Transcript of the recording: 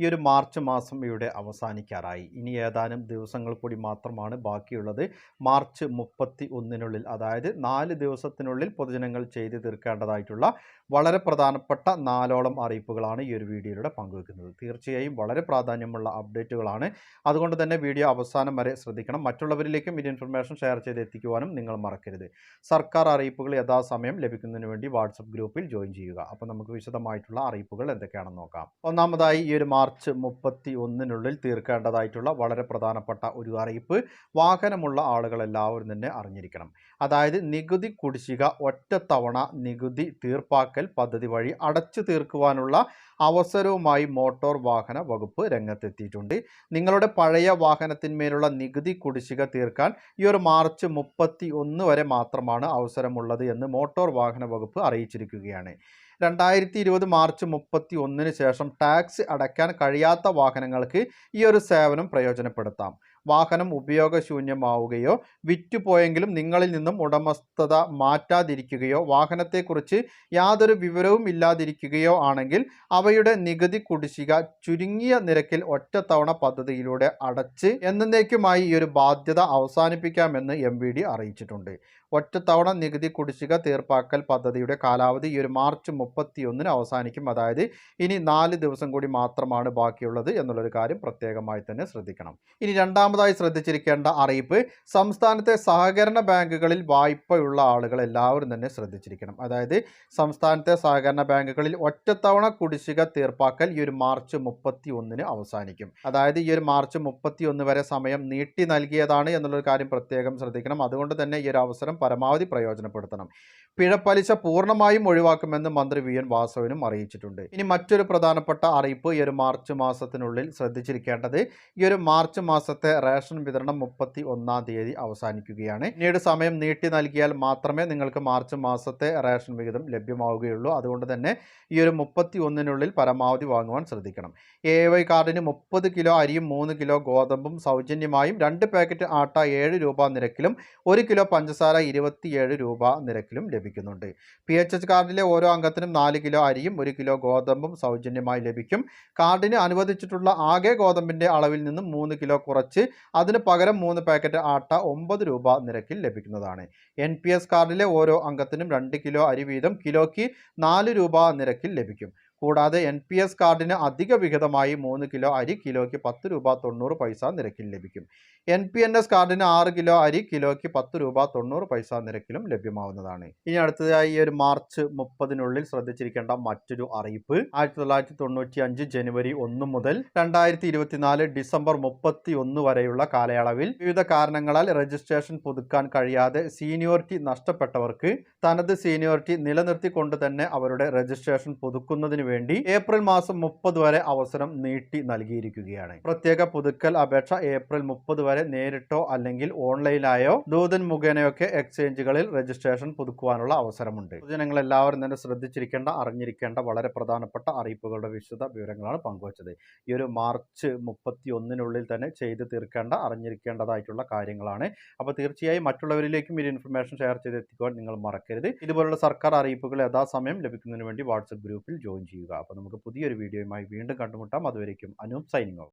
ഈ ഒരു മാർച്ച് മാസം ഇവിടെ അവസാനിക്കാറായി. ഇനി ഏതാനും ദിവസങ്ങൾ കൂടി മാത്രമാണ് ബാക്കിയുള്ളത്. മാർച്ച് മുപ്പത്തി ഒന്നിനുള്ളിൽ അതായത് നാല് ദിവസത്തിനുള്ളിൽ പൊതുജനങ്ങൾ ചെയ്തു തീർക്കേണ്ടതായിട്ടുള്ള വളരെ പ്രധാനപ്പെട്ട നാലോളം അറിയിപ്പുകളാണ് ഈ ഒരു വീഡിയോയിലൂടെ പങ്കുവെക്കുന്നത്. തീർച്ചയായും വളരെ പ്രാധാന്യമുള്ള അപ്ഡേറ്റുകളാണ്. അതുകൊണ്ട് തന്നെ വീഡിയോ അവസാനം വരെ ശ്രദ്ധിക്കണം. മറ്റുള്ളവരിലേക്കും ഈ ഇൻഫർമേഷൻ ഷെയർ ചെയ്ത് എത്തിക്കുവാനും നിങ്ങൾ മറക്കരുത്. സർക്കാർ അറിയിപ്പുകൾ യഥാസമയം ലഭിക്കുന്നതിന് വേണ്ടി വാട്സപ്പ് ഗ്രൂപ്പിൽ ജോയിൻ ചെയ്യുക. അപ്പോൾ നമുക്ക് വിശദമായിട്ടുള്ള അറിയിപ്പുകൾ എന്തൊക്കെയാണെന്ന് നോക്കാം. ഒന്നാമതായി ഈ ഒരു മുപ്പത്തി ഒന്നിനുള്ളിൽ തീർക്കേണ്ടതായിട്ടുള്ള വളരെ പ്രധാനപ്പെട്ട ഒരു അറിയിപ്പ് വാഹനമുള്ള ആളുകളെല്ലാവരും തന്നെ അറിഞ്ഞിരിക്കണം. അതായത് നികുതി കുടിശ്ശിക ഒറ്റത്തവണ നികുതി തീർപ്പാക്കൽ പദ്ധതി വഴി അടച്ചു തീർക്കുവാനുള്ള അവസരവുമായി മോട്ടോർ വാഹന വകുപ്പ് രംഗത്തെത്തിയിട്ടുണ്ട്. നിങ്ങളുടെ പഴയ വാഹനത്തിന്മേലുള്ള നികുതി കുടിശ്ശിക തീർക്കാൻ ഈ ഒരു മാർച്ച് മുപ്പത്തി ഒന്ന് വരെ മാത്രമാണ് അവസരമുള്ളത് എന്ന് മോട്ടോർ വാഹന വകുപ്പ് അറിയിച്ചിരിക്കുകയാണ്. രണ്ടായിരത്തി ഇരുപത് മാർച്ച് മുപ്പത്തി ഒന്നിന് ശേഷം ടാക്സ് അടയ്ക്കാൻ കഴിയാത്ത വാഹനങ്ങൾക്ക് ഈ ഒരു സേവനം പ്രയോജനപ്പെടുത്താം. വാഹനം ഉപയോഗശൂന്യമാവുകയോ വിറ്റുപോയെങ്കിലും നിങ്ങളിൽ നിന്നും ഉടമസ്ഥത മാറ്റാതിരിക്കുകയോ വാഹനത്തെക്കുറിച്ച് യാതൊരു വിവരവും ഇല്ലാതിരിക്കുകയോ ആണെങ്കിൽ അവയുടെ നികുതി കുടിശ്ശിക ചുരുങ്ങിയ നിരക്കിൽ ഒറ്റത്തവണ പദ്ധതിയിലൂടെ അടച്ച് എന്നേക്കുമായി ഈ ഒരു ബാധ്യത അവസാനിപ്പിക്കാമെന്ന് എം വി ഡി അറിയിച്ചിട്ടുണ്ട്. ഒറ്റത്തവണ നികുതി കുടിശ്ശിക തീർപ്പാക്കൽ പദ്ധതിയുടെ കാലാവധി ഈ ഒരു മാർച്ച് മുപ്പത്തിയൊന്നിന് അവസാനിക്കും. അതായത് ഇനി നാല് ദിവസം കൂടി മാത്രമാണ് ബാക്കിയുള്ളത് എന്നുള്ളൊരു കാര്യം പ്രത്യേകമായി തന്നെ ശ്രദ്ധിക്കണം. ഇനി രണ്ടാമതായി ശ്രദ്ധിച്ചിരിക്കേണ്ട അറിയിപ്പ് സംസ്ഥാനത്തെ സഹകരണ ബാങ്കുകളിൽ വായ്പയുള്ള ആളുകൾ എല്ലാവരും തന്നെ ശ്രദ്ധിച്ചിരിക്കണം. അതായത് സംസ്ഥാനത്തെ സഹകരണ ബാങ്കുകളിൽ ഒറ്റത്തവണ കുടിശ്ശിക തീർപ്പാക്കൽ ഈ ഒരു മാർച്ച് മുപ്പത്തി ഒന്നിന് അവസാനിക്കും. അതായത് ഈ ഒരു മാർച്ച് മുപ്പത്തി ഒന്ന് വരെ സമയം നീട്ടി നൽകിയതാണ് എന്നുള്ളൊരു കാര്യം പ്രത്യേകം ശ്രദ്ധിക്കണം. അതുകൊണ്ട് തന്നെ ഈ ഒരു അവസരം പരമാവധി പ്രയോജനപ്പെടുത്തണം. പിഴപ്പലിശ പൂർണമായും ഒഴിവാക്കുമെന്ന് മന്ത്രി വി. എൻ. വാസവനും അറിയിച്ചിട്ടുണ്ട്. ഇനി മറ്റൊരു പ്രധാനപ്പെട്ട അറിയിപ്പ് ഈ ഒരു മാർച്ച് മാസത്തിനുള്ളിൽ ശ്രദ്ധിച്ചിരിക്കേണ്ടത് ഈ ഒരു മാർച്ച് മാസത്തെ റേഷൻ വിതരണം മുപ്പത്തി ഒന്നാം തീയതി അവസാനിക്കുകയാണ്. പിന്നീട് സമയം നീട്ടി നൽകിയാൽ മാത്രമേ നിങ്ങൾക്ക് മാർച്ച് മാസത്തെ റേഷൻ വിഹിതം ലഭ്യമാവുകയുള്ളൂ. അതുകൊണ്ട് തന്നെ ഈ ഒരു മുപ്പത്തി ഒന്നിനുള്ളിൽ പരമാവധി വാങ്ങുവാൻ ശ്രദ്ധിക്കണം. എ വൈ കാർഡിന് മുപ്പത് കിലോ അരിയും മൂന്ന് കിലോ ഗോതമ്പും സൗജന്യമായും രണ്ട് പാക്കറ്റ് ആട്ട ഏഴ് രൂപ നിരക്കിലും ഒരു കിലോ പഞ്ചസാര ഇരുപത്തിയേഴ് രൂപ നിരക്കിലും ലഭിക്കുന്നുണ്ട്. പി എച്ച് എച്ച് കാർഡിലെ ഓരോ അംഗത്തിനും നാല് കിലോ അരിയും ഒരു കിലോ ഗോതമ്പും സൗജന്യമായി ലഭിക്കും. കാർഡിന് അനുവദിച്ചിട്ടുള്ള ആകെ ഗോതമ്പിന്റെ അളവിൽ നിന്നും മൂന്ന് കിലോ കുറച്ച് അതിന് പകരം മൂന്ന് പാക്കറ്റ് ആട്ട ഒമ്പത് രൂപ നിരക്കിൽ ലഭിക്കുന്നതാണ്. എൻ പി എസ് കാർഡിലെ ഓരോ അംഗത്തിനും രണ്ട് കിലോ അരി വീതം കിലോയ്ക്ക് നാല് രൂപ നിരക്കിൽ ലഭിക്കും. കൂടാതെ എൻ പി എസ് കാർഡിന് അധിക വിഹിതമായി മൂന്ന് കിലോ അരി കിലോയ്ക്ക് പത്ത് രൂപ തൊണ്ണൂറ് പൈസ നിരക്കിൽ ലഭിക്കും. എൻ പി എൻ എസ് കാർഡിന് ആറ് കിലോ അരി കിലോയ്ക്ക് പത്ത് രൂപ തൊണ്ണൂറ് പൈസ നിരക്കിലും ലഭ്യമാവുന്നതാണ്. ഇനി അടുത്തതായി ഈ ഒരു മാർച്ച് മുപ്പതിനുള്ളിൽ ശ്രദ്ധിച്ചിരിക്കേണ്ട മറ്റൊരു അറിയിപ്പ്. ആയിരത്തി തൊള്ളായിരത്തി തൊണ്ണൂറ്റി അഞ്ച് ജനുവരി ഒന്ന് മുതൽ രണ്ടായിരത്തി ഇരുപത്തിനാല് ഡിസംബർ മുപ്പത്തി ഒന്ന് വരെയുള്ള കാലയളവിൽ വിവിധ കാരണങ്ങളാൽ രജിസ്ട്രേഷൻ പുതുക്കാൻ കഴിയാതെ സീനിയോറിറ്റി നഷ്ടപ്പെട്ടവർക്ക് തനത് സീനിയോറിറ്റി നിലനിർത്തിക്കൊണ്ട് തന്നെ അവരുടെ രജിസ്ട്രേഷൻ പുതുക്കുന്നതിന് വേണ്ടി ഏപ്രിൽ മാസം മുപ്പത് വരെ അവസരം നീട്ടി നൽകിയിരിക്കുകയാണ്. പ്രത്യേക പുതുക്കൽ അപേക്ഷ ഏപ്രിൽ മുപ്പത് വരെ നേരിട്ടോ അല്ലെങ്കിൽ ഓൺലൈനായോ ദൂതൻ മുഖേനയൊക്കെ എക്സ്ചേഞ്ചുകളിൽ രജിസ്ട്രേഷൻ പുതുക്കുവാനുള്ള അവസരമുണ്ട്. പൊതുജനങ്ങൾ എല്ലാവരും തന്നെ ശ്രദ്ധിച്ചിരിക്കേണ്ട അറിഞ്ഞിരിക്കേണ്ട വളരെ പ്രധാനപ്പെട്ട അറിയിപ്പുകളുടെ വിശദ വിവരങ്ങളാണ് പങ്കുവച്ചത്. ഈ ഒരു മാർച്ച് മുപ്പത്തി ഒന്നിനുള്ളിൽ തന്നെ ചെയ്തു തീർക്കേണ്ട അറിഞ്ഞിരിക്കേണ്ടതായിട്ടുള്ള കാര്യങ്ങളാണ്. അപ്പോൾ തീർച്ചയായും മറ്റുള്ളവരിലേക്കും ഈ ഇൻഫർമേഷൻ ഷെയർ ചെയ്ത് എത്തിക്കുവാൻ നിങ്ങൾ മറക്കരുത്. ഇതുപോലുള്ള സർക്കാർ അറിയിപ്പുകൾ യഥാസമയം ലഭിക്കുന്നതിന് വേണ്ടി വാട്സപ്പ് ഗ്രൂപ്പിൽ ജോയിൻ ചെയ്യുക. അപ്പോൾ നമുക്ക് പുതിയൊരു വീഡിയോയുമായി വീണ്ടും കണ്ടുമുട്ടാം. അതുവരേക്കും അനൂപ് സൈനിങ് ഓഫ്.